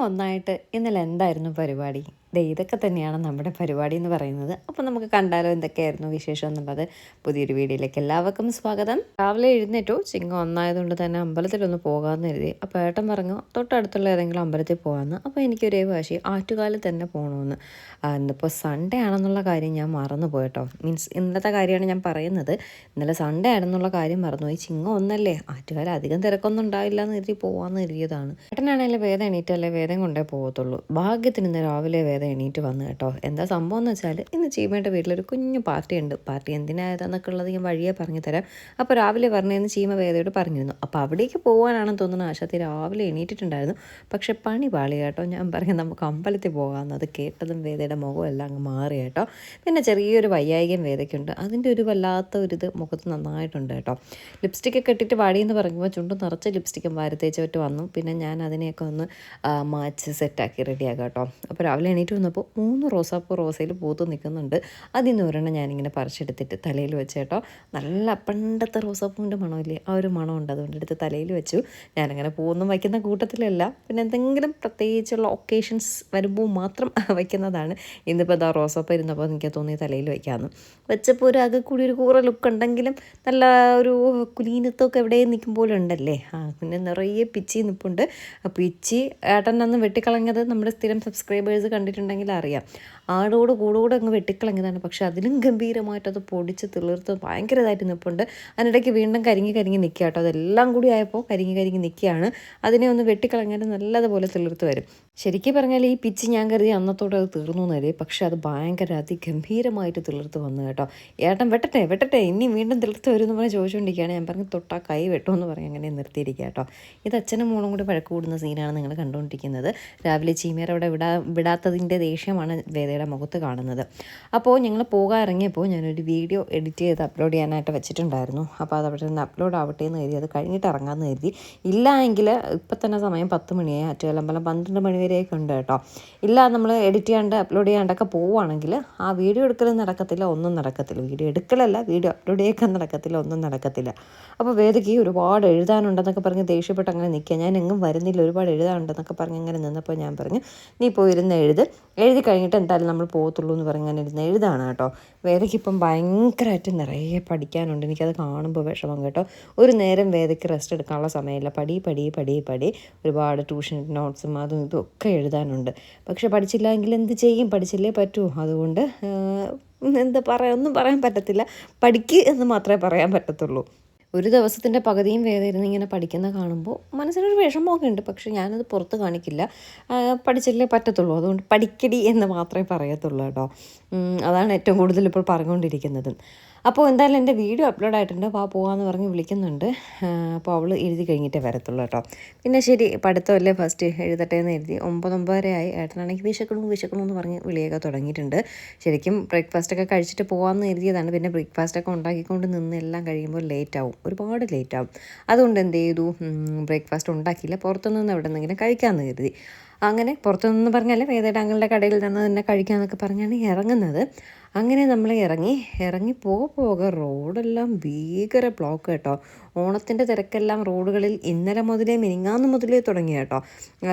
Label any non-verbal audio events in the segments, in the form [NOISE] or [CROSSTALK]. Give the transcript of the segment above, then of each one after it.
ഒന്നായിട്ട് ഇന്നലെ എന്തായിരുന്നു പരിപാടി? ഇതൊക്കെ തന്നെയാണ് നമ്മുടെ പരിപാടി എന്ന് പറയുന്നത്. അപ്പോൾ നമുക്ക് കണ്ടാലോ എന്തൊക്കെയായിരുന്നു വിശേഷം എന്നുള്ളത്. പുതിയൊരു വീഡിയോയിലേക്ക് എല്ലാവർക്കും സ്വാഗതം. രാവിലെ എഴുന്നേറ്റോ. ചിങ്ങം ഒന്നായതുകൊണ്ട് തന്നെ അമ്പലത്തിലൊന്ന് പോകാമെന്ന് എഴുതി അപ്പോൾ ഏട്ടൻ പറഞ്ഞു തൊട്ടടുത്തുള്ള ഏതെങ്കിലും അമ്പലത്തിൽ പോകാമെന്ന്. അപ്പോൾ എനിക്കൊരേ വാശി ആറ്റുകാലിൽ തന്നെ പോകണമെന്ന്. ഇന്നിപ്പോൾ സൺഡേ ആണെന്നുള്ള കാര്യം ഞാൻ മറന്നു പോയിട്ടോ മീൻസ് ഇന്നത്തെ കാര്യമാണ് ഞാൻ പറയുന്നത്. ഇന്നലെ സൺഡേ ആണെന്നുള്ള കാര്യം മറന്നുപോയി ചിങ്ങം ഒന്നല്ലേ? ആറ്റുകാലം അധികം തിരക്കൊന്നും ഉണ്ടാവില്ല എന്ന് കരുതി പോകാമെന്ന് കരുതിയതാണ്. ഏട്ടനാണെങ്കിൽ വേദം എണീറ്റല്ലേ? വേദം കൊണ്ടേ പോകത്തുള്ളൂ. ഭാഗ്യത്തിന് ഇന്ന് രാവിലെ എണീറ്റ് വന്നു കേട്ടോ. എന്താ സംഭവം എന്ന് വെച്ചാൽ ഇന്ന് ചീമയുടെ വീട്ടിലൊരു കുഞ്ഞു പാർട്ടി ഉണ്ട് പാർട്ടി എന്തിനായതെന്നൊക്കെ ഉള്ളത് ഞാൻ വഴിയെ പറഞ്ഞു തരാം. അപ്പോൾ രാവിലെ പറഞ്ഞതെന്ന് ചീമ വേദയോട് പറഞ്ഞിരുന്നു. അപ്പോൾ അവിടേക്ക് പോകാനാണെന്ന് തോന്നുന്നു. ആശാത്തി രാവിലെ എണീറ്റിട്ടുണ്ടായിരുന്നു. പക്ഷെ പണി പാളി കേട്ടോ. ഞാൻ പറഞ്ഞു നമുക്ക് അമ്പലത്തിൽ പോകാമെന്ന്. അത് കേട്ടതും വേദയുടെ മുഖം എല്ലാം അങ്ങ് മാറി കേട്ടോ. പിന്നെ ചെറിയൊരു വൈയായികം വേദയ്ക്കുണ്ട്. അതിന്റെ ഒരു വല്ലാത്ത ഒരു ഇത് മുഖത്ത് നന്നായിട്ടുണ്ട് കേട്ടോ. ലിപ്സ്റ്റിക്കൊക്കെ ഇട്ടിട്ട് വാടിയെന്ന് പറയുമ്പോൾ ചുണ്ട് നിറച്ച് ലിപ്സ്റ്റിക്കും വാരത്തേച്ചവറ്റ് വന്നു. പിന്നെ ഞാൻ അതിനെയൊക്കെ ഒന്ന് മാച്ച് സെറ്റാക്കി റെഡിയാക്കാം കേട്ടോ. അപ്പോൾ രാവിലെ എണീറ്റ് വന്നപ്പോൾ മൂന്ന് റോസാപ്പൂ റോസയിൽ പൂത്ത് നിൽക്കുന്നുണ്ട്. അതിൽ നിന്ന് ഒരെണ്ണം ഞാനിങ്ങനെ പറിച്ചെടുത്തിട്ട് തലയിൽ വെച്ചേട്ടോ നല്ല പണ്ടത്തെ റോസാപ്പൂവിന്റെ മണമില്ലേ? ആ ഒരു മണമുണ്ട്. അതുകൊണ്ട് എടുത്ത് തലയിൽ വെച്ചു. ഞാനങ്ങനെ പൂവൊന്നും വയ്ക്കുന്ന കൂട്ടത്തിലല്ല. പിന്നെ എന്തെങ്കിലും പ്രത്യേകിച്ചുള്ള ഒക്കേഷൻസ് വരുമ്പോൾ മാത്രം [LAUGHS] വയ്ക്കുന്നതാണ്. ഇന്നിപ്പോൾ ഇതാ റോസാപ്പൂ ഇരുന്നപ്പോൾ എനിക്ക് തോന്നി തലയിൽ വയ്ക്കാമെന്ന് വെച്ചപ്പോൾ ഒരു ആകെ കൂടി ഒരു കൂറ ലുക്ക് ഉണ്ടെങ്കിലും നല്ല ഒരു കുലീനത്തൊക്കെ എവിടെ നിൽക്കും പോലെ ഉണ്ടല്ലേ ആ പിന്നെ നിറയെ പിച്ചി നിൽപ്പുണ്ട് പിച്ചി ഏട്ടൻ അന്ന് വെട്ടിക്കളഞ്ഞത് നമ്മുടെ സ്ഥിരം സബ്സ്ക്രൈബേഴ്സ് കണ്ടിട്ടുണ്ടെങ്കിൽ അറിയാം. ആടോട് കൂടോട് അങ്ങ് വെട്ടിക്കളങ്ങിയതാണ് പക്ഷെ അതിലും ഗംഭീരമായിട്ട് അത് പൊടിച്ച് തിളിർത്ത് ഭയങ്കരമായിട്ട് നിൽപ്പുണ്ട് അതിനിടയ്ക്ക് വീണ്ടും കരിങ്ങി കരിങ്ങി നിൽക്കുക കേട്ടോ. അതെല്ലാം കൂടി ആയപ്പോൾ കരിങ്ങി കരിങ്ങി നിൽക്കുകയാണ്. അതിനെ ഒന്ന് വെട്ടിക്കളഞ്ഞാൽ നല്ലതുപോലെ തിളിർത്ത് വരും. ശരിക്കും പറഞ്ഞാൽ ഈ പിച്ച് ഞാൻ കരുതി അന്നത്തോടെ അത് തീർന്നു എന്നല്ലേ പക്ഷേ അത് ഭയങ്കര അതിഗംഭീരമായിട്ട് തിളർത്ത് വന്നു കേട്ടോ. ഏട്ടൻ വെട്ടട്ടെ വെട്ടട്ടെ ഇനി വീണ്ടും തിളർത്ത് വരുമെന്ന് പറഞ്ഞ് ചോദിച്ചുകൊണ്ടിരിക്കുകയാണ് ഞാൻ പറഞ്ഞു തൊട്ടാ കൈ എന്ന് പറഞ്ഞ് അങ്ങനെ നിർത്തിയിരിക്കുക കേട്ടോ. ഇത് അച്ഛനും മോളും കൂടി വഴക്ക് കൂടുന്ന സീനാണ് നിങ്ങൾ കണ്ടുകൊണ്ടിരിക്കുന്നത്. രാവിലെ ചീമേർ അവിടെ വിടാ വിടാത്തതിന്റെ ദേഷ്യമാണ് വേദയുടെ മുഖത്ത് കാണുന്നത്. അപ്പോൾ ഞങ്ങൾ പോകാൻ ഇറങ്ങിയപ്പോൾ ഞാനൊരു വീഡിയോ എഡിറ്റ് ചെയ്ത് അപ്ലോഡ് ചെയ്യാനായിട്ട് വെച്ചിട്ടുണ്ടായിരുന്നു. അപ്പോൾ അത് അവിടെ നിന്ന് അപ്ലോഡ് ആവട്ടെ എന്ന് കരുതി അത് കഴിഞ്ഞിട്ട് ഇറങ്ങാമെന്ന് കരുതി. ഇല്ല എങ്കിൽ ഇപ്പം തന്നെ സമയം പത്ത് മണിയായി. ആറ്റുകാലമ്പലം പന്ത്രണ്ട് മണി വരെയൊക്കെ ഉണ്ട് കേട്ടോ. ഇല്ല നമ്മൾ എഡിറ്റ് ചെയ്യാണ്ട് അപ്ലോഡ് ചെയ്യാണ്ടൊക്കെ പോവുകയാണെങ്കിൽ ആ വീഡിയോ എടുക്കലും നടക്കത്തില്ല ഒന്നും നടക്കത്തില്ല. വീഡിയോ എടുക്കലല്ല വീഡിയോ അപ്ലോഡ് ചെയ്യാൻ നടക്കത്തില്ല ഒന്നും നടക്കത്തില്ല. അപ്പോൾ വേദയ്ക്ക് ഒരുപാട് എഴുതാനുണ്ടെന്നൊക്കെ പറഞ്ഞ് ദേഷ്യപ്പെട്ട് അങ്ങനെ നിൽക്കുക ഞാൻ എങ്ങും വരുന്നില്ല ഒരുപാട് എഴുതാനുണ്ടെന്നൊക്കെ പറഞ്ഞ് അങ്ങനെ നിന്നപ്പോൾ ഞാൻ പറഞ്ഞു നീ പോയിരുന്ന് എഴുത്. എഴുതി കഴിഞ്ഞിട്ട് എന്തായാലും നമ്മൾ പോകത്തുള്ളൂ എന്ന് പറഞ്ഞ് അങ്ങനെ ഇരുന്ന് എഴുതാണ് കേട്ടോ. വേദയ്ക്ക് ഇപ്പം ഭയങ്കരമായിട്ട് നിറയെ പഠിക്കാനുണ്ട്. എനിക്കത് കാണുമ്പോൾ വിഷമം കേട്ടോ. ഒരു നേരം വേദയ്ക്ക് റെസ്റ്റ് എടുക്കാനുള്ള സമയമില്ല. പടി പടി പടി പടി ഒരുപാട് ട്യൂഷൻ നോട്ട്സും അതും ഇതും ഒക്കെ എഴുതാനുണ്ട്. പക്ഷെ പഠിച്ചില്ലെങ്കിൽ എന്ത് ചെയ്യും? പഠിച്ചില്ലേ പറ്റൂ. അതുകൊണ്ട് എന്താ പറയാ? ഒന്നും പറയാൻ പറ്റത്തില്ല. പഠിക്ക് എന്ന് മാത്രമേ പറയാൻ പറ്റത്തുള്ളൂ. ഒരു ദിവസത്തിന്റെ പകുതിയും വേദ ഇരുന്ന് ഇങ്ങനെ പഠിക്കുന്ന കാണുമ്പോൾ മനസ്സിനൊരു വിഷമമൊക്കെ ഉണ്ട്. പക്ഷേ ഞാനത് പുറത്ത് കാണിക്കില്ല. പഠിച്ചില്ലേ പറ്റത്തുള്ളൂ. അതുകൊണ്ട് പഠിക്കടി എന്ന് മാത്രമേ പറയത്തുള്ളൂ കേട്ടോ. അതാണ് ഏറ്റവും കൂടുതൽ ഇപ്പോൾ പറഞ്ഞുകൊണ്ടിരിക്കുന്നത്. അപ്പോൾ എന്തായാലും എന്റെ വീഡിയോ അപ്ലോഡ് ആയിട്ടുണ്ട്. വാ പോകാമെന്ന് പറഞ്ഞ് വിളിക്കുന്നുണ്ട്. അപ്പോൾ അവൾ എഴുതി കഴിഞ്ഞിട്ടേ വരത്തുള്ളൂ കേട്ടോ. പിന്നെ ശരി പഠിത്തമല്ലേ ഫസ്റ്റ് എഴുതട്ടെ എന്ന് എഴുതി. ഒമ്പത് ഒമ്പതരയായി ഏട്ടനാണെങ്കിൽ വിശക്കണു വിശക്കണു എന്ന് പറഞ്ഞ് വിളിയൊക്കെ തുടങ്ങിയിട്ടുണ്ട്. ശരിക്കും ബ്രേക്ക്ഫാസ്റ്റൊക്കെ കഴിച്ചിട്ട് പോകാമെന്ന് എഴുതിയതാണ്. പിന്നെ ബ്രേക്ക്ഫാസ്റ്റൊക്കെ ഉണ്ടാക്കിക്കൊണ്ട് നിന്ന് എല്ലാം കഴിയുമ്പോൾ ലേറ്റ് ആവും. ഒരുപാട് ലേറ്റ് ആവും. അതുകൊണ്ട് എന്ത് ചെയ്തു? ബ്രേക്ക്ഫാസ്റ്റ് ഉണ്ടാക്കിയില്ല. പുറത്തുനിന്ന് എവിടെ നിന്നെങ്കിലും കഴിക്കാമെന്ന് കരുതി. അങ്ങനെ പുറത്തുനിന്ന് പറഞ്ഞാൽ വേദയുടെ അങ്ങളുടെ കടയിൽ നിന്ന് തന്നെ കഴിക്കാമെന്നൊക്കെ പറഞ്ഞാണ് ഇറങ്ങുന്നത്. അങ്ങനെ നമ്മൾ ഇറങ്ങി ഇറങ്ങി പോക പോക റോഡെല്ലാം ഭീകര ബ്ലോക്ക് കേട്ടോ. ഓണത്തിന്റെ തിരക്കെല്ലാം റോഡുകളിൽ ഇന്നലെ മുതലേ മിനിങ്ങാന്ന് മുതലേ തുടങ്ങി കേട്ടോ.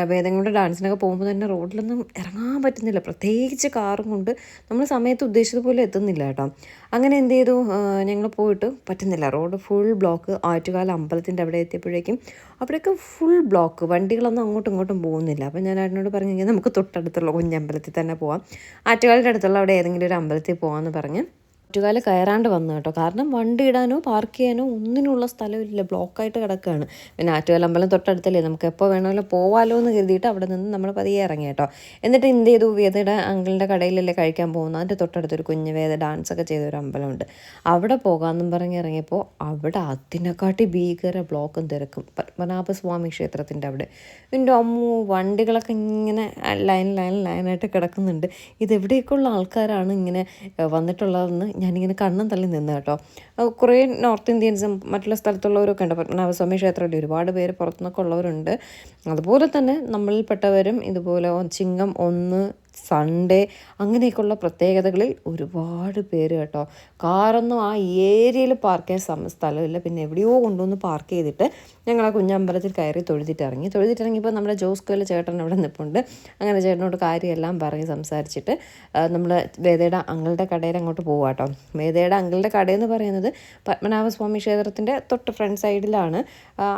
വേദങ്ങളുടെ ഡാൻസിനൊക്കെ പോകുമ്പോൾ തന്നെ റോഡിലൊന്നും ഇറങ്ങാൻ പറ്റുന്നില്ല. പ്രത്യേകിച്ച് കാറും കൊണ്ട് നമ്മൾ സമയത്ത് ഉദ്ദേശിച്ചതുപോലെ എത്തുന്നില്ല കേട്ടോ. അങ്ങനെ എന്ത് ചെയ്തു? ഞങ്ങൾ പോയിട്ട് പറ്റുന്നില്ല. റോഡ് ഫുൾ ബ്ലോക്ക് ആറ്റുകാല അമ്പലത്തിന്റെ അവിടെ എത്തിയപ്പോഴേക്കും അവിടെയൊക്കെ ഫുൾ ബ്ലോക്ക് വണ്ടികളൊന്നും അങ്ങോട്ടും ഇങ്ങോട്ടും പോകുന്നില്ല. അപ്പോൾ ഞാൻ അതിനോട് പറഞ്ഞു കഴിഞ്ഞാൽ നമുക്ക് തൊട്ടടുത്തുള്ള കുഞ്ഞമ്പലത്തിൽ തന്നെ പോവാം. ആറ്റുകാലിന്റെ അടുത്തുള്ള അവിടെ ഏതെങ്കിലും ഒരു അമ്പലത്തിൽ പോകാമെന്ന് പറഞ്ഞ്. ആറ്റുകാൽ കയറാണ്ട് വന്നു കേട്ടോ. കാരണം വണ്ടി ഇടാനോ പാർക്ക് ചെയ്യാനോ ഒന്നിനുള്ള സ്ഥലമില്ല. ബ്ലോക്കായിട്ട് കിടക്കുകയാണ് പിന്നെ ആറ്റുകാൽ അമ്പലം തൊട്ടടുത്തല്ലേ. നമുക്ക് എപ്പോൾ വേണമെങ്കിലും പോവാലോ എന്ന് കരുതിയിട്ട് അവിടെ നിന്ന് നമ്മൾ പതിയെ ഇറങ്ങി കേട്ടോ. എന്നിട്ട് എന്ത് ചെയ്തു? വേദയുടെ അങ്കിളിന്റെ കടയിലല്ലേ കഴിക്കാൻ പോകുന്നത്. അതിന്റെ തൊട്ടടുത്തൊരു കുഞ്ഞ് വേദ ഡാൻസ് ഒക്കെ ചെയ്ത ഒരു അമ്പലമുണ്ട്. അവിടെ പോകാമെന്നും പറഞ്ഞ് ഇറങ്ങിയപ്പോൾ അവിടെ അതിനെക്കാട്ടി ഭീകര ബ്ലോക്കും തിരക്കും. പത്മനാഭസ്വാമി ക്ഷേത്രത്തിന്റെ അവിടെ. എന്റെ അമ്മു വണ്ടികളൊക്കെ ഇങ്ങനെ ലൈൻ ലൈൻ ലൈനായിട്ട് കിടക്കുന്നുണ്ട്. ഇതെവിടെയൊക്കെയുള്ള ആൾക്കാരാണ് ഇങ്ങനെ വന്നിട്ടുള്ളതെന്ന് ഞാനിങ്ങനെ കണ്ണും തള്ളി നിന്ന് കേട്ടോ. കുറേ നോർത്ത് ഇന്ത്യൻസും മറ്റുള്ള സ്ഥലത്തുള്ളവരൊക്കെ ഉണ്ട്. പത്മനാഭസ്വാമി ക്ഷേത്രത്തിൽ ഒരുപാട് പേര് പുറത്തുനിന്നൊക്കെ ഉള്ളവരുണ്ട്. അതുപോലെ തന്നെ നമ്മളിൽപ്പെട്ടവരും ഇതുപോലെ ചിങ്ങം ഒന്ന് സൺഡേ അങ്ങനെയൊക്കെയുള്ള പ്രത്യേകതകളിൽ ഒരുപാട് പേര് കേട്ടോ. കാറൊന്നും ആ ഏരിയയിൽ പാർക്ക് ചെയ്യാൻ സ്ഥലമില്ല. പിന്നെ എവിടെയോ കൊണ്ടുവന്ന് പാർക്ക് ചെയ്തിട്ട് ഞങ്ങൾ ആ കുഞ്ഞമ്പലത്തിൽ കയറി തൊഴുതിട്ടിറങ്ങി. തൊഴുതിട്ടിറങ്ങിയപ്പോൾ നമ്മുടെ ജോസ് ജോസ്കോയിലെ ചേട്ടൻ അവിടെ നിൽപ്പുണ്ട് അങ്ങനെ ചേട്ടനോട് കാര്യമെല്ലാം പറഞ്ഞ് സംസാരിച്ചിട്ട് നമ്മൾ വേദയുടെ അങ്കളുടെ കടയിൽ അങ്ങോട്ട് പോവാം കേട്ടോ വേദയുടെ അങ്കളുടെ കടയെന്ന് പറയുന്നത് പത്മനാഭസ്വാമി ക്ഷേത്രത്തിന്റെ തൊട്ട് ഫ്രണ്ട് സൈഡിലാണ്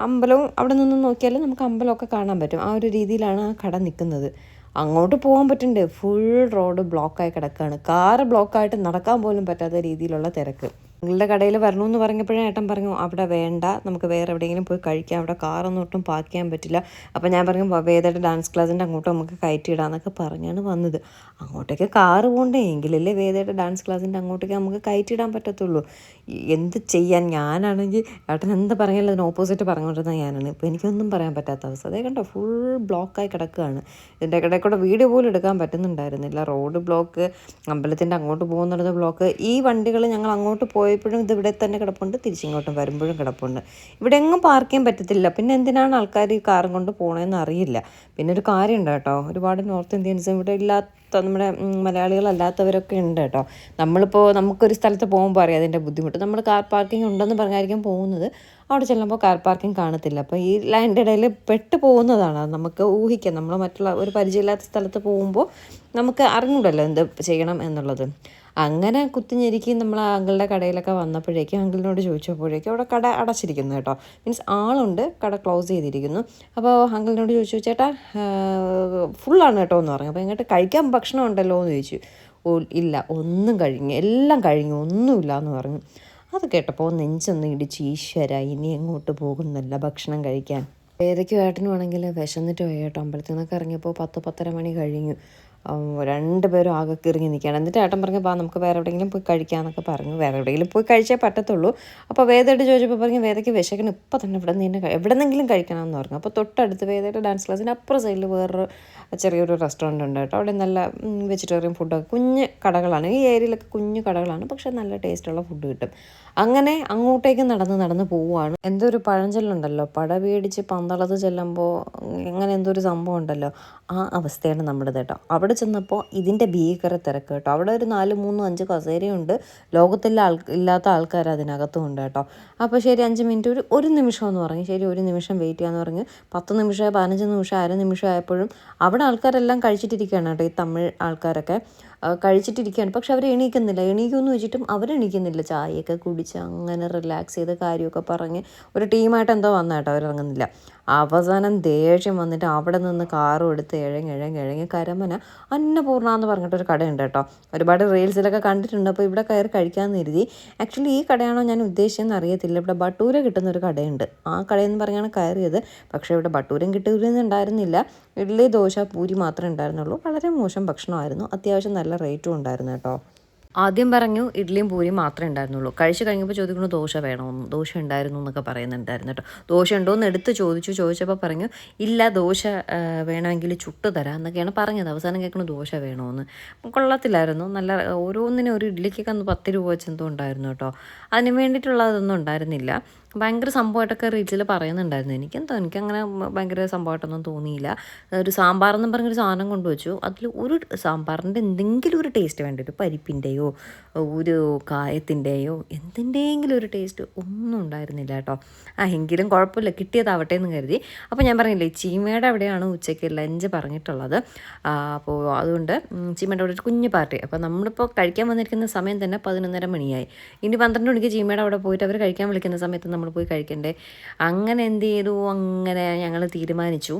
അമ്പലവും അവിടെ നിന്ന് നോക്കിയാൽ നമുക്ക് അമ്പലമൊക്കെ കാണാൻ പറ്റും. ആ ഒരു രീതിയിലാണ് ആ കട നിൽക്കുന്നത്. അങ്ങോട്ട് പോകാൻ പറ്റുന്നുണ്ട് ഫുൾ റോഡ് ബ്ലോക്കായി കിടക്കുകയാണ് കാറ് ബ്ലോക്കായിട്ട് നടക്കാൻ പോലും പറ്റാത്ത രീതിയിലുള്ള തിരക്ക്. നിങ്ങളുടെ കടയിൽ വരണമെന്ന് പറഞ്ഞപ്പോഴേ ഏട്ടൻ പറഞ്ഞു അവിടെ വേണ്ട നമുക്ക് വേറെ എവിടെയെങ്കിലും പോയി കഴിക്കാം അവിടെ കാറൊന്നും ഒട്ടും പാർക്ക് ചെയ്യാൻ പറ്റില്ല. അപ്പോൾ ഞാൻ പറഞ്ഞു "വ- വേദയുടെ ഡാൻസ് ക്ലാസ്സിന്റെ അങ്ങോട്ട് നമുക്ക് കയറ്റി കയറ്റിയിടാന്നൊക്കെ പറഞ്ഞാണ് വന്നത്. അങ്ങോട്ടേക്ക് കാറ് പോകണ്ടേ എങ്കിലല്ലേ വേദയുടെ ഡാൻസ് ക്ലാസ്സിന്റെ അങ്ങോട്ടേക്ക് നമുക്ക് കയറ്റിയിടാൻ പറ്റത്തുള്ളൂ. ഈ എന്ത് ചെയ്യാൻ ഞാനാണെങ്കിൽ ഏട്ടൻ എന്താ പറയാനുള്ളത്? അതിന് ഓപ്പോസിറ്റ് പറഞ്ഞുകൊണ്ടിരുന്ന ഞാനാണ്. ഇപ്പോൾ എനിക്കൊന്നും പറയാൻ പറ്റാത്ത അവസ്ഥ. അതേ കണ്ടോ ഫുൾ ബ്ലോക്കായി കിടക്കുകയാണ്. ഇതിന്റെ ഇടയിൽ കൂടെ വീഡിയോ പോലും എടുക്കാൻ പറ്റുന്നുണ്ടായിരുന്നില്ല. റോഡ് ബ്ലോക്ക് അമ്പലത്തിന്റെ അങ്ങോട്ട് പോകുന്നിടത്ത് ബ്ലോക്ക് ഈ വണ്ടികൾ ഞങ്ങൾ അങ്ങോട്ട് പോയപ്പോഴും ഇത് ഇവിടെ തന്നെ കിടപ്പുണ്ട് തിരിച്ചിങ്ങോട്ടും വരുമ്പോഴും കിടപ്പുണ്ട്. ഇവിടെ എങ്ങും പാർക്ക് ചെയ്യാൻ പറ്റത്തില്ല. പിന്നെ എന്തിനാണ് ആൾക്കാർ ഈ കാറും കൊണ്ട് പോകണമെന്ന് അറിയില്ല. പിന്നെ ഒരു കാര്യമുണ്ട് കേട്ടോ. ഒരുപാട് നോർത്ത് ഇന്ത്യൻസും ഇവിടെ ഇല്ലാത്ത നമ്മുടെ മലയാളികളല്ലാത്തവരൊക്കെ ഉണ്ട് കേട്ടോ. നമ്മളിപ്പോൾ നമുക്കൊരു സ്ഥലത്ത് പോകുമ്പോൾ അറിയാം അതിന്റെ ബുദ്ധിമുട്ട്. നമ്മൾ കാർ പാർക്കിംഗ് ഉണ്ടെന്ന് പറഞ്ഞായിരിക്കും പോകുന്നത്. അവിടെ ചെല്ലുമ്പോൾ കാർ പാർക്കിംഗ് കാണത്തില്ല. അപ്പോൾ ഈ ലൈന്റെ ഇടയിൽ പെട്ട് പോകുന്നതാണ്. നമുക്ക് ഊഹിക്കാം. നമ്മൾ മറ്റുള്ള ഒരു പരിചയമില്ലാത്ത സ്ഥലത്ത് പോകുമ്പോൾ നമുക്ക് അറിഞ്ഞൂടല്ലോ എന്ത് ചെയ്യണം എന്നുള്ളത്. അങ്ങനെ കുത്തിഞ്ഞിരിക്കും നമ്മൾ അങ്കിളുടെ കടയിലൊക്കെ വന്നപ്പോഴേക്കും അങ്കിളിനോട് ചോദിച്ചപ്പോഴേക്കും അവിടെ കട അടച്ചിരിക്കുന്നു കേട്ടോ. മീൻസ് ആളുണ്ട് കട ക്ലോസ് ചെയ്തിരിക്കുന്നു. അപ്പോൾ അങ്കിളിനോട് ചോദിച്ചു ചേട്ടാ ഫുള്ളാണ് കേട്ടോ എന്ന് പറഞ്ഞു. അപ്പോൾ ഇങ്ങോട്ട് കഴിക്കാൻ ഭക്ഷണം ഉണ്ടല്ലോ എന്ന് ചോദിച്ചു. ഇല്ല ഒന്നും കഴിഞ്ഞു എല്ലാം കഴിഞ്ഞു ഒന്നുമില്ല എന്ന് പറഞ്ഞു. അത് കേട്ടപ്പോൾ നെഞ്ചൊന്ന് ഇടിച്ച് ഈശ്വര ഇനി എങ്ങോട്ട് പോകുന്നല്ല ഭക്ഷണം കഴിക്കാൻ? ഏതൊക്കെ ഏട്ടനുവാണെങ്കിൽ വിശന്നിട്ട് പോയി കേട്ടോ. അമ്പലത്തിൽ നിന്നൊക്കെ ഇറങ്ങിയപ്പോൾ പത്ത് പത്തര മണി കഴിഞ്ഞു. ഉം, രണ്ടുപേരും ആകെ കിറങ്ങി നിൽക്കുകയാണ്. എന്നിട്ട് ഏട്ടൻ പറഞ്ഞു പാ നമുക്ക് വേറെ എവിടെയെങ്കിലും പോയി കഴിക്കാമെന്നൊക്കെ പറഞ്ഞു. വേറെ എവിടെയെങ്കിലും പോയി കഴിച്ചേ പറ്റത്തുള്ളൂ. അപ്പോൾ വേദയുടെ ചോദിച്ചപ്പോൾ പറഞ്ഞു വേദയ്ക്ക് വിശക്കണം ഇപ്പോൾ തന്നെ ഇവിടെ നിന്ന് എവിടെ നിന്നെങ്കിലും കഴിക്കണമെന്ന് പറഞ്ഞു. അപ്പോൾ തൊട്ടടുത്ത് വേദയുടെ ഡാൻസ് ക്ലാസ്സിന്റെ അപ്പുറ സൈഡിൽ വേറൊരു ചെറിയൊരു റെസ്റ്റോറന്റ് ഉണ്ട് കേട്ടോ. അവിടെ നല്ല വെജിറ്റേറിയൻ ഫുഡൊക്കെ കുഞ്ഞ് കടകളാണ്. ഈ ഏരിയയിലൊക്കെ കുഞ്ഞു കടകളാണ്. പക്ഷേ നല്ല ടേസ്റ്റുള്ള ഫുഡ് കിട്ടും. അങ്ങനെ അങ്ങോട്ടേക്ക് നടന്ന് നടന്ന് പോവുകയാണ്. എന്തോ ഒരു പഴഞ്ചൊല്ലുണ്ടല്ലോ. പട പേടിച്ച് പന്തളത്ത് ചെല്ലുമ്പോൾ അങ്ങനെ എന്തോ ഒരു സംഭവം ഉണ്ടല്ലോ. ആ അവസ്ഥയാണ് നമ്മുടെ കേട്ടോ. അവിടെ ചെന്നപ്പോൾ ഇതിന്റെ ഭീകര തിരക്ക് കേട്ടോ. അവിടെ ഒരു നാല് മൂന്നും അഞ്ച് കസേരയുണ്ട്. ലോകത്തിലെ ആൾ ഇല്ലാത്ത ആൾക്കാർ അതിനകത്തും ഉണ്ട് കേട്ടോ. അപ്പോൾ ശരി അഞ്ച് മിനിറ്റ് ഒരു ഒരു നിമിഷം എന്ന് പറഞ്ഞു. ശരി ഒരു നിമിഷം വെയിറ്റ് ചെയ്യാന്ന് പറഞ്ഞ്. പത്ത് നിമിഷം പതിനഞ്ച് നിമിഷം അര നിമിഷം ആയപ്പോഴും അവിടെ ആൾക്കാരെല്ലാം കഴിച്ചിട്ടിരിക്കുകയാണ് കേട്ടോ ഈ തമിഴ് ആൾക്കാരൊക്കെ. കഴിച്ചിട്ടിരിക്കുകയാണ്. പക്ഷെ അവർ എണീക്കുന്നില്ല. എണീക്കുമെന്ന് വെച്ചിട്ടും അവരെണീക്കുന്നില്ല. ചായയൊക്കെ കുടിച്ച് അങ്ങനെ റിലാക്സ് ചെയ്ത് കാര്യമൊക്കെ പറഞ്ഞ് ഒരു ടീമായിട്ട് എന്തോ വന്ന കേട്ടോ അവരിറങ്ങുന്നില്ല. അവസാനം ദേഷ്യം വന്നിട്ട് അവിടെ നിന്ന് കാറും എടുത്ത് ഇഴങ്ങി ഇഴങ്ങി ഇഴങ്ങി കരമന അന്നപൂർണ എന്ന് പറഞ്ഞിട്ടൊരു കടയുണ്ട് കേട്ടോ. ഒരുപാട് റീൽസിലൊക്കെ കണ്ടിട്ടുണ്ട്. അപ്പോൾ ഇവിടെ കയറി കഴിക്കാമെന്ന് കരുതി. ആക്ച്വലി ഈ കടയാണോ ഞാൻ ഉദ്ദേശിച്ചതെന്ന് അറിയത്തില്ല. ഇവിടെ ബട്ടൂര കിട്ടുന്ന ഒരു കടയുണ്ട്. ആ കടയെന്ന് പറഞ്ഞാണ് കയറിയത്. പക്ഷേ ഇവിടെ ബട്ടൂരം കിട്ടുന്നുണ്ടായിരുന്നില്ല ഇഡ്ഡലി ദോശ പൂരി മാത്രമേ ഉണ്ടായിരുന്നുള്ളൂ. വളരെ മോശം ഭക്ഷണമായിരുന്നു. അത്യാവശ്യം നല്ല റേറ്റും ഉണ്ടായിരുന്നു കേട്ടോ. ആദ്യം പറഞ്ഞു ഇഡ്ഡലിയും പൂരിയും മാത്രമേ ഉണ്ടായിരുന്നുള്ളൂ. കഴിച്ചു കഴിഞ്ഞപ്പോൾ ചോദിക്കുന്നു ദോശ വേണമെന്ന് ദോശ ഉണ്ടായിരുന്നു എന്നൊക്കെ പറയുന്നുണ്ടായിരുന്നു കേട്ടോ. ദോശ ഉണ്ടോ? എന്ന് എടുത്ത് ചോദിച്ചു. ചോദിച്ചപ്പോൾ പറഞ്ഞു ഇല്ല ദോശ വേണമെങ്കിൽ ചുട്ട് തരാം എന്നൊക്കെയാണ് പറഞ്ഞത്. അവസാനം കേൾക്കുന്നു ദോശ വേണമെന്ന് കൊള്ളത്തില്ലായിരുന്നു. നല്ല ഓരോന്നിനും ഒരു ഇഡ്ഡലിക്കൊക്കെ ഒന്ന് പത്ത് രൂപ വെച്ചെന്തോ ഉണ്ടായിരുന്നു കേട്ടോ. അതിന് വേണ്ടിയിട്ടുള്ളതൊന്നും ഉണ്ടായിരുന്നില്ല. ഭയങ്കര സംഭവമായിട്ടൊക്കെ റീൽസിൽ പറയുന്നുണ്ടായിരുന്നു. എനിക്ക് എനിക്കെന്തോ എനിക്കങ്ങനെ ഭയങ്കര സംഭവമായിട്ടൊന്നും തോന്നിയില്ല. ഒരു സാമ്പാർ എന്നും പറഞ്ഞൊരു സാധനം കൊണ്ടുവച്ചു. അതിൽ ഒരു സാമ്പാറിന്റെ എന്തെങ്കിലും ഒരു ടേസ്റ്റ് വേണ്ട. ഒരു പരിപ്പിന്റെയോ ഒരു കായത്തിന്റെയോ എന്തിന്റെയെങ്കിലും ഒരു ടേസ്റ്റ് ഒന്നും ഉണ്ടായിരുന്നില്ല കേട്ടോ. ആ എങ്കിലും കുഴപ്പമില്ല. കിട്ടിയതാവട്ടെ എന്ന് കരുതി. അപ്പോൾ ഞാൻ പറഞ്ഞില്ലേ ചീമയുടെ അവിടെയാണ് ഉച്ചയ്ക്ക് ലഞ്ച് പറഞ്ഞിട്ടുള്ളത്. അപ്പോൾ അതുകൊണ്ട് ചീമയുടെ അവിടെ ഒരു കുഞ്ഞു പാർട്ടി അപ്പോൾ നമ്മളിപ്പോൾ കഴിക്കാൻ വന്നിരിക്കുന്ന സമയം തന്നെ പതിനൊന്നര മണിയായി. ഇനി പന്ത്രണ്ട് മണിക്ക് ചീമയുടെ അവിടെ പോയിട്ട് അവർ കഴിക്കാൻ വിളിക്കുന്ന സമയത്ത് നമ്മൾ പോയി കഴിക്കണ്ടേ? അങ്ങനെ എന്ത് ചെയ്തു? അങ്ങനെ ഞങ്ങൾ തീരുമാനിച്ചു.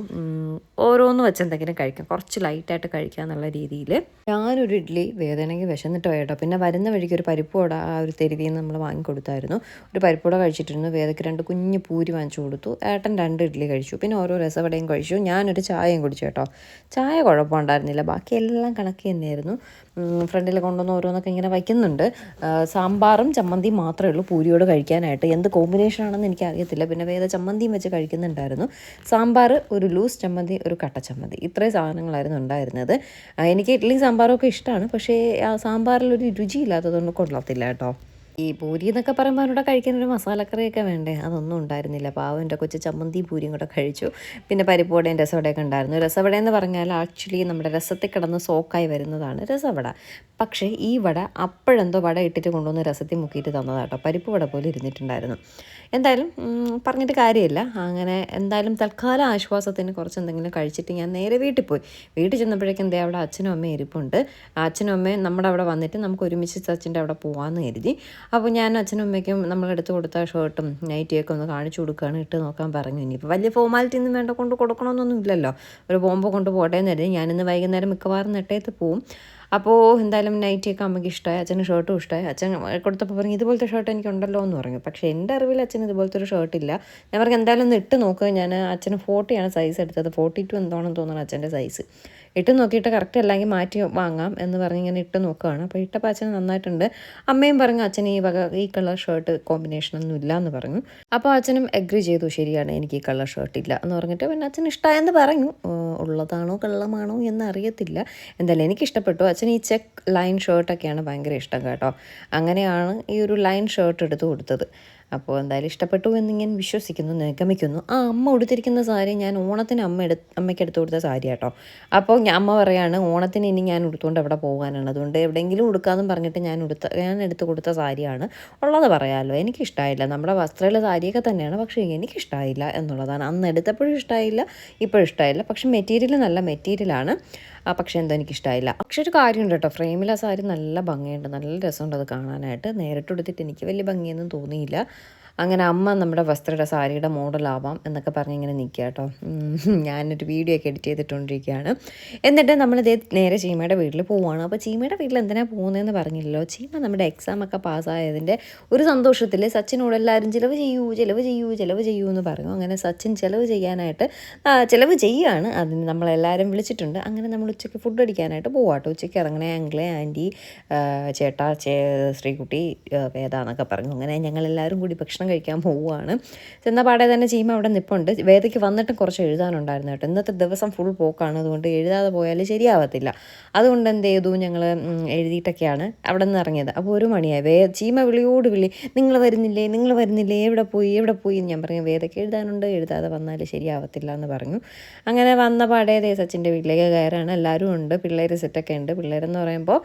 ഓരോന്ന് വെച്ച് എന്തെങ്കിലും കഴിക്കാം. കുറച്ച് ലൈറ്റായിട്ട് കഴിക്കുക എന്നുള്ള രീതിയിൽ ഞാനൊരു ഇഡ്ഡലി വേദനയ്ക്ക് വിശന്നിട്ട് കേട്ടോ പിന്നെ വരുന്ന വഴിക്ക് ഒരു പരിപ്പുവട ആ ഒരു തെരുവിൽ നമ്മൾ വാങ്ങിക്കൊടുത്തായിരുന്നു. ഒരു പരിപ്പുവട കഴിച്ചിട്ടിരുന്നു. വേദയ്ക്ക് രണ്ട് കുഞ്ഞ് പൂരി വാങ്ങിച്ചു കൊടുത്തു. ഏട്ടൻ രണ്ട് ഇഡ്ഡലി കഴിച്ചു. പിന്നെ ഓരോ രസവടയും കഴിച്ചു. ഞാനൊരു ചായയും കുടിച്ചു കേട്ടോ. ചായ കുഴപ്പമുണ്ടായിരുന്നില്ല. ബാക്കി എല്ലാം കണക്ക് തന്നെയായിരുന്നു. ഫ്രണ്ടിൽ കൊണ്ടുവന്ന് ഓരോന്നൊക്കെ ഇങ്ങനെ വയ്ക്കുന്നുണ്ട്. സാമ്പാറും ചമ്മന്തിയും മാത്രമേ ഉള്ളൂ പൂരിയോട് കഴിക്കാനായിട്ട്. എന്ത് കോമ്പിനേഷൻ ആണെന്ന് എനിക്ക് അറിയത്തില്ല പിന്നെ വേദ ചമ്മന്തിയും വെച്ച് കഴിക്കുന്നുണ്ടായിരുന്നു. സാമ്പാർ ഒരു ലൂസ് ചമ്മന്തി ഒരു കട്ട ചമ്മന്തി. ഇത്രയും സാധനങ്ങളായിരുന്നു ഉണ്ടായിരുന്നത്. എനിക്ക് ഇഡ്ഡലി സാമ്പാറൊക്കെ ഇഷ്ടമാണ്. പക്ഷേ ആ സാമ്പാറിൽ ഒരു രുചിയില്ലാത്തതുകൊണ്ട് കൊള്ളത്തില്ല കേട്ടോ. ഈ പൂരി എന്നൊക്കെ പറയുമ്പോൾ അവരുടെ കഴിക്കാൻ ഒരു മസാലക്കറിയൊക്കെ വേണ്ടേ? അതൊന്നും ഉണ്ടായിരുന്നില്ല. പാവം എന്റെ കൊച്ചു ചമ്മന്തി പൂരിയും കൂടെ കഴിച്ചു. പിന്നെ പരിപ്പുവടയും രസവടയൊക്കെ ഉണ്ടായിരുന്നു. രസവട എന്ന് പറഞ്ഞാൽ ആക്ച്വലി നമ്മുടെ രസത്തിൽ കിടന്ന് സോക്കായി വരുന്നതാണ് രസവട. പക്ഷേ ഈ വട അപ്പോഴെന്തോ വട ഇട്ടിട്ട് കൊണ്ടുവന്ന് രസത്തിൽ മുക്കിയിട്ട് തന്നതാട്ടോ പരിപ്പ് വട പോലെ ഇരുന്നിട്ടുണ്ടായിരുന്നു. എന്തായാലും പറഞ്ഞിട്ട് കാര്യമില്ല. അങ്ങനെ എന്തായാലും തൽക്കാല ആശ്വാസത്തിന് കുറച്ച് എന്തെങ്കിലും കഴിച്ചിട്ട് ഞാൻ നേരെ വീട്ടിൽ പോയി. വീട്ടിൽ ചെന്നപ്പോഴേക്കും എന്താ അവിടെ അച്ഛനും അമ്മയും ഇരിപ്പുണ്ട്. അച്ഛനും അമ്മയും നമ്മുടെ അവിടെ വന്നിട്ട് നമുക്ക് ഒരുമിച്ച് അച്ഛന്റെ അവിടെ പോകാമെന്ന് കരുതി. അപ്പോൾ ഞാൻ അച്ഛനും അമ്മയ്ക്കും നമ്മളെടുത്ത് കൊടുത്ത ഷർട്ടും നൈറ്റിയൊക്കെ ഒന്ന് കാണിച്ചു കൊടുക്കുകയാണ് ഇട്ട് നോക്കാൻ പറഞ്ഞു. ഇനിയിപ്പോൾ വലിയ ഫോർമാലിറ്റി ഒന്നും വേണ്ട കൊണ്ട് കൊടുക്കണമെന്നൊന്നും ഇല്ലല്ലോ. ഒരു ബോംബ് കൊണ്ട് പോട്ടെ എന്ന് കരുതി ഞാനിന്ന് വൈകുന്നേരം മിക്കവാറും നെട്ടയത്ത് പോവും. അപ്പോൾ എന്തായാലും നൈറ്റിയൊക്കെ അമ്മയ്ക്ക് ഇഷ്ടമായി അച്ഛന് ഷർട്ടും ഇഷ്ടമായി അച്ഛൻ കൊടുത്തപ്പോൾ പറഞ്ഞു ഇതുപോലത്തെ ഷർട്ട് എനിക്കുണ്ടല്ലോ എന്ന് പറഞ്ഞു. പക്ഷേ എന്റെ അറിവിൽ അച്ഛന് ഇതുപോലത്തെ ഒരു ഷർട്ടില്ല ഞാൻ പറഞ്ഞു എന്തായാലും ഒന്ന് ഇട്ട് നോക്കുക ഞാൻ അച്ഛന് ഫോർട്ടിയാണ് സൈസ് എടുത്തത്. ഫോർട്ടി ടു എന്താണെന്ന് തോന്നുന്നു അച്ഛന്റെ സൈസ് ഇട്ട് നോക്കിയിട്ട് കറക്റ്റ് അല്ലെങ്കിൽ മാറ്റി വാങ്ങാം എന്ന് പറഞ്ഞ് ഇങ്ങനെ ഇട്ട് നോക്കുകയാണ് അപ്പോൾ ഇട്ടപ്പോൾ അച്ഛന് നന്നായിട്ടുണ്ട്. അമ്മയും പറഞ്ഞു അച്ഛൻ ഈ വക ഈ കളർ ഷർട്ട് കോമ്പിനേഷൻ ഒന്നും ഇല്ല എന്ന് പറഞ്ഞു. അപ്പോൾ അച്ഛനും അഗ്രി ചെയ്തു ശരിയാണ് എനിക്ക് ഈ കളർ ഷർട്ട് ഇല്ല എന്ന് പറഞ്ഞിട്ട് പിന്നെ അച്ഛൻ ഇഷ്ടമായെന്ന് പറഞ്ഞു. ഉള്ളതാണോ കള്ളമാണോ എന്ന് അറിയത്തില്ല. എന്തായാലും എനിക്ക് ഇഷ്ടപ്പെട്ടു. അച്ഛൻ ഈ ചെക്ക് ലൈൻ ഷർട്ടൊക്കെയാണ് ഭയങ്കര ഇഷ്ടം കേട്ടോ. അങ്ങനെയാണ് ഈ ഒരു ലൈൻ ഷർട്ട് എടുത്ത് കൊടുത്തത്. അപ്പോൾ എന്തായാലും ഇഷ്ടപ്പെട്ടു എന്ന് ഞാൻ വിശ്വസിക്കുന്നു നിഗമിക്കുന്നു ആ അമ്മ ഉടുത്തിരിക്കുന്ന സാരി ഞാൻ ഓണത്തിന് അമ്മ എടു അമ്മയ്ക്ക് എടുത്തു കൊടുത്ത സാരി കേട്ടോ അപ്പോൾ ഞാൻ അമ്മ പറയാണ് ഓണത്തിന് ഇനി ഞാൻ ഉടുത്തുകൊണ്ട് എവിടെ പോകാനാണ്? അതുകൊണ്ട് എവിടെയെങ്കിലും ഉടുക്കാമെന്നും പറഞ്ഞിട്ട് ഞാൻ ഉടുത്ത ഞാൻ എടുത്തു കൊടുത്ത സാരിയാണ് ഉള്ളത് പറയാമല്ലോ എനിക്കിഷ്ടമായില്ല നമ്മുടെ വസ്ത്രയിലെ സാരിയൊക്കെ തന്നെയാണ് പക്ഷേ എനിക്കിഷ്ടമായില്ല എന്നുള്ളതാണ്. അന്ന് എടുത്തപ്പോഴും ഇഷ്ടമായില്ല ഇപ്പോഴും ഇഷ്ടമായില്ല പക്ഷേ മെറ്റീരിയൽ നല്ല മെറ്റീരിയലാണ്. പക്ഷേ എന്തോ എനിക്കിഷ്ടമായില്ല പക്ഷെ ഒരു കാര്യമുണ്ട് കേട്ടോ. ഫ്രെയിമിൽ ആ സാരി നല്ല ഭംഗിയുണ്ട്. നല്ല രസമുണ്ട് അത് കാണാനായിട്ട്. നേരിട്ട് എടുത്തിട്ട് എനിക്ക് വലിയ ഭംഗിയൊന്നും തോന്നിയില്ല. അങ്ങനെ അമ്മ നമ്മുടെ വസ്ത്രയുടെ സാരിയുടെ മോഡലാവാം എന്നൊക്കെ പറഞ്ഞ് ഇങ്ങനെ നിൽക്കുക കേട്ടോ. ഞാനൊരു വീഡിയോ ഒക്കെ എഡിറ്റ് ചെയ്തിട്ടുകൊണ്ടിരിക്കുകയാണ് എന്നിട്ട് നമ്മൾ ഇതേ നേരെ ചീമയുടെ വീട്ടിൽ പോവുകയാണ് അപ്പോൾ ചീമയുടെ വീട്ടിൽ എന്തിനാ പോകുന്നതെന്ന് പറഞ്ഞില്ലല്ലോ. ചീമ നമ്മുടെ എക്സാം ഒക്കെ പാസ്സായതിന്റെ ഒരു സന്തോഷത്തിൽ സച്ചിനോട് എല്ലാവരും ചിലവ് ചെയ്യൂ ചിലവ് ചെയ്യൂ ചിലവ് ചെയ്യൂ എന്ന് പറഞ്ഞു. അങ്ങനെ സച്ചിൻ ചിലവ് ചെയ്യാനായിട്ട് ചിലവ് ചെയ്യുകയാണ് അതിന് നമ്മളെല്ലാവരും വിളിച്ചിട്ടുണ്ട്. അങ്ങനെ നമ്മൾ ഉച്ചയ്ക്ക് ഫുഡ് അടിക്കാനായിട്ട് പോവാട്ടോ ഉച്ചയ്ക്ക് ഇറങ്ങണേ അങ്കിളെ ആന്റി ചേട്ടാ ചേ ശ്രീകുട്ടി വേദ എന്നൊക്കെ പറഞ്ഞു. അങ്ങനെ ഞങ്ങളെല്ലാവരും കൂടി ഭക്ഷണം കഴിക്കാൻ പോവുകയാണ്. ചെന്ന പാടെ തന്നെ ചീമ അവിടെ നിൽപ്പുണ്ട് വേദയ്ക്ക് വന്നിട്ടും കുറച്ച് എഴുതാനുണ്ടായിരുന്നു കേട്ടോ. ഇന്നത്തെ ദിവസം ഫുൾ പോക്കാണ്. അതുകൊണ്ട് എഴുതാതെ പോയാൽ ശരിയാവത്തില്ല. അതുകൊണ്ട് എന്ത് ചെയ്തു? ഞങ്ങൾ എഴുതിയിട്ടൊക്കെയാണ് അവിടെ നിന്ന് ഇറങ്ങിയത്. അപ്പോൾ ഒരു മണിയായി. വേ ചീമ വിളിയോട് വിളി നിങ്ങൾ വരുന്നില്ലേ? നിങ്ങൾ വരുന്നില്ലേ? എവിടെ പോയി? എവിടെ പോയി? എന്ന് ഞാൻ പറഞ്ഞു. വേദയ്ക്ക് എഴുതാനുണ്ട്. എഴുതാതെ വന്നാൽ ശരിയാവത്തില്ല എന്ന് പറഞ്ഞു. അങ്ങനെ വന്ന പാടേ സച്ചിന്റെ വീട്ടിലേക്ക് കയറാണ്. എല്ലാവരും ഉണ്ട്. പിള്ളേർ സെറ്റൊക്കെ ഉണ്ട്. പിള്ളേരെന്ന് പറയുമ്പോൾ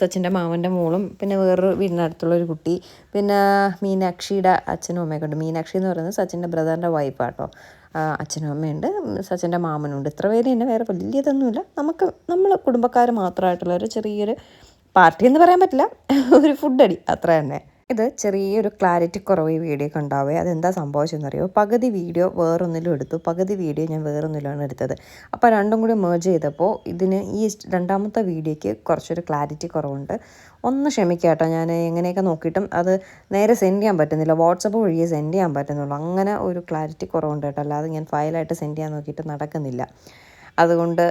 സച്ചിന്റെ മാമന്റെ മോളും പിന്നെ വേറൊരു വീടിനടുത്തുള്ളൊരു കുട്ടി. പിന്നെ മീനാക്ഷിയുടെ അച്ഛനും അമ്മയൊക്കെ ഉണ്ട് മീനാക്ഷി എന്ന് പറയുന്നത് സച്ചിന്റെ ബ്രദറിന്റെ വൈഫാട്ടോ. അച്ഛനും അമ്മയുണ്ട്. സച്ചിന്റെ മാമനുണ്ട്. ഇത്ര പേര് തന്നെ വേറെ വലിയതൊന്നുമില്ല. നമുക്ക് നമ്മൾ കുടുംബക്കാർ മാത്രമായിട്ടുള്ള ഒരു ചെറിയൊരു പാർട്ടി എന്ന് പറയാൻ പറ്റില്ല. ഒരു ഫുഡ് അടി അത്ര തന്നെ. ഇത് ചെറിയൊരു ക്ലാരിറ്റി കുറവ് ഈ വീഡിയോക്ക് ഉണ്ടാവുക അതെന്താ സംഭവിച്ചെന്നറിയോ? പകുതി വീഡിയോ വേറൊന്നിലും എടുത്തു. പകുതി വീഡിയോ ഞാൻ വേറൊന്നിലാണ് എടുത്തത്. അപ്പോൾ രണ്ടും കൂടി മേർജ് ചെയ്തപ്പോൾ ഇതിന് ഈ രണ്ടാമത്തെ വീഡിയോയ്ക്ക് കുറച്ചൊരു ക്ലാരിറ്റി കുറവുണ്ട്. ഒന്ന് ക്ഷമിക്കാട്ടോ ഞാൻ എങ്ങനെയൊക്കെ നോക്കിയിട്ടും അത് നേരെ സെൻഡ് ചെയ്യാൻ പറ്റുന്നില്ല. വാട്സപ്പ് വഴിയേ സെൻഡ് ചെയ്യാൻ പറ്റുന്നുള്ളൂ. അങ്ങനെ ഒരു ക്ലാരിറ്റി കുറവുണ്ട് കേട്ടോ. അല്ലാതെ ഞാൻ ഫയലായിട്ട് സെൻഡ് ചെയ്യാൻ നോക്കിയിട്ട് നടക്കുന്നില്ല. അതുകൊണ്ട്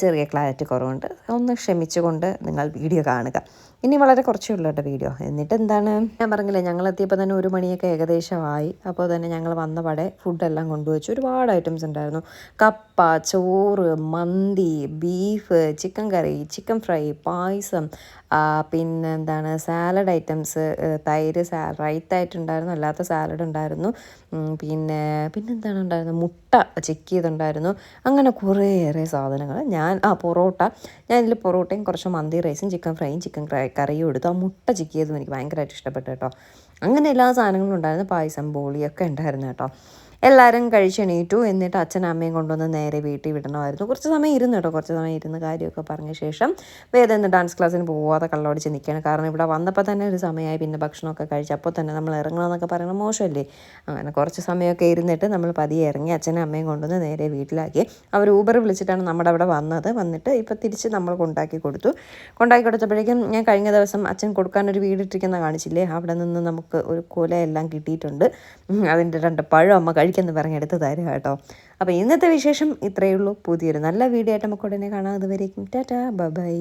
ചെറിയ ക്ലാരിറ്റി കുറവുണ്ട്. ഒന്ന് ക്ഷമിച്ചുകൊണ്ട് നിങ്ങൾ വീഡിയോ കാണുക. ഇനി വളരെ കുറച്ചേ ഉള്ളൂ കേട്ടോ വീഡിയോ എന്നിട്ട് എന്താണ്? ഞാൻ പറഞ്ഞില്ലേ ഞങ്ങൾ എത്തിയപ്പോൾ തന്നെ ഒരു മണിയൊക്കെ ഏകദേശമായി. അപ്പോൾ തന്നെ ഞങ്ങൾ വന്ന പടെ ഫുഡെല്ലാം കൊണ്ടുവച്ചു. ഒരുപാട് ഐറ്റംസ് ഉണ്ടായിരുന്നു. കപ്പ ചോറ് മന്തി beef chicken curry chicken fry പായസം പിന്നെ എന്താണ് സാലഡ് ഐറ്റംസ് തൈര് സാ റൈത്തായിട്ടുണ്ടായിരുന്നു അല്ലാത്ത സാലഡ് ഉണ്ടായിരുന്നു. പിന്നെ പിന്നെന്താണ് ഉണ്ടായിരുന്നത്? മുട്ട ചെക്ക് ചെയ്തുണ്ടായിരുന്നു അങ്ങനെ കുറേയേറെ സാധനങ്ങൾ. ഞാൻ ആ പൊറോട്ട. ഞാൻ പൊറോട്ടയും കുറച്ച് മന്തി റൈസും ചിക്കൻ ഫ്രൈയും ചിക്കൻ കറിയും എടുത്തു ആ മുട്ട ചിക്കിയതും എനിക്ക് ഭയങ്കരമായിട്ട് ഇഷ്ടപ്പെട്ടു കേട്ടോ. അങ്ങനെ എല്ലാ സാധനങ്ങളും ഉണ്ടായിരുന്നു. പായസം ബോളിയൊക്കെ ഉണ്ടായിരുന്നു കേട്ടോ. എല്ലാവരും കഴിച്ചെണീറ്റു. എന്നിട്ട് അച്ഛനും അമ്മയും കൊണ്ടുവന്ന് നേരെ വീട്ടിൽ വിടണമായിരുന്നു. കുറച്ച് സമയം ഇരുന്നു കേട്ടോ. കുറച്ച് സമയം ഇരുന്ന് കാര്യമൊക്കെ പറഞ്ഞ ശേഷം വേദം ഇന്ന് ഡാൻസ് ക്ലാസ്സിന് പോവാതെ കള്ളോടിച്ച് നിൽക്കുകയാണ് കാരണം ഇവിടെ വന്നപ്പോൾ തന്നെ ഒരു സമയമായി. പിന്നെ ഭക്ഷണമൊക്കെ കഴിച്ച് അപ്പോൾ തന്നെ നമ്മൾ ഇറങ്ങണമെന്നൊക്കെ പറയുന്നത് മോശമല്ലേ? അങ്ങനെ കുറച്ച് സമയമൊക്കെ ഇരുന്നിട്ട് നമ്മൾ പതിയെ ഇറങ്ങി അച്ഛനും അമ്മയും കൊണ്ടുവന്ന് നേരെ വീട്ടിലാക്കി. അവർ ഊബർ വിളിച്ചിട്ടാണ് നമ്മുടെ അവിടെ വന്നത്. വന്നിട്ട് ഇപ്പോൾ തിരിച്ച് നമ്മൾ കൊണ്ടാക്കി കൊടുത്തു. കൊണ്ടാക്കി കൊടുത്തപ്പോഴേക്കും ഞാൻ കഴിഞ്ഞ ദിവസം അച്ഛൻ കൊടുക്കാനൊരു വീടിട്ടിരിക്കുന്ന കാണിച്ചില്ലേ? അവിടെ നിന്ന് നമുക്ക് ഒരു കൊലയെല്ലാം കിട്ടിയിട്ടുണ്ട്. അതിന്റെ രണ്ട് പഴം അമ്മ കഴിക്കും കഴിക്കെന്ന് പറഞ്ഞ് എടുത്ത് തരും കേട്ടോ. അപ്പോൾ ഇന്നത്തെ വിശേഷം ഇത്രയേ ഉള്ളൂ. പുതിയൊരു നല്ല വീഡിയോ ആയിട്ട് നമുക്ക് ഉടനെ കാണാം. അതുവരേക്കും ടാറ്റാ. ബൈ.